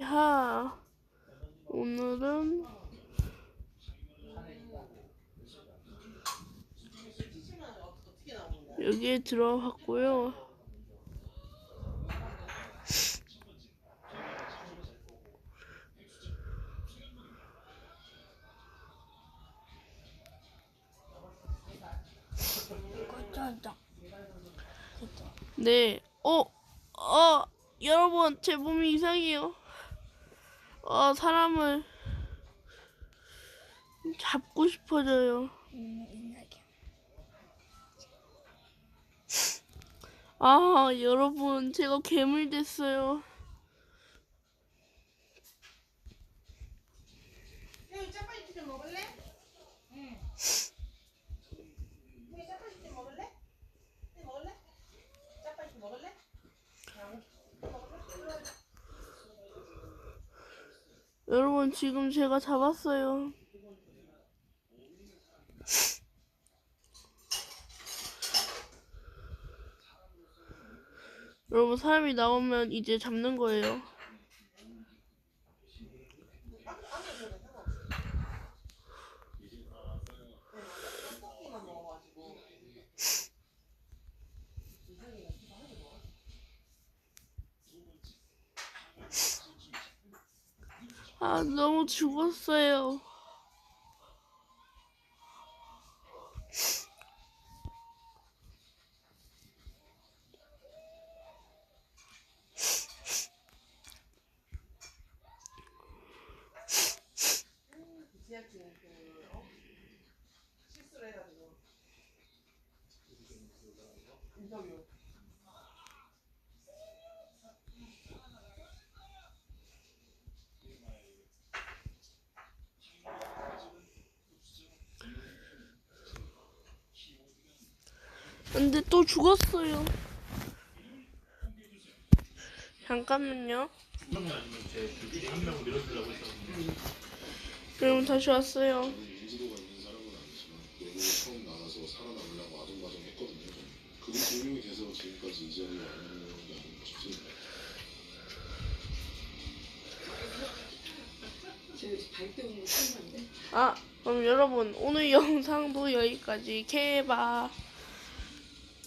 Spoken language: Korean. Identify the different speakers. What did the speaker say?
Speaker 1: 하 오늘은 여기에 들어갔고요.
Speaker 2: 꽂아줘.
Speaker 1: 네. 어, 어, 여러분, 제 몸이 이상해요. 어, 사람을 잡고 싶어져요. 아, 여러분, 제가 괴물 됐어요. 여러분, 지금 제가 잡았어요. 여러분, 사람이 나오면 이제 잡는 거예요.
Speaker 3: 떡볶이만 먹어가지고.
Speaker 1: 아, 너무 죽었어요.
Speaker 3: 실수를 해가지고. 인터뷰.
Speaker 1: 근데 또 죽었어요. 잠깐만요. 여러분 다시 왔어요. 아, 그럼 여러분 오늘 영상도 여기까지. 케바.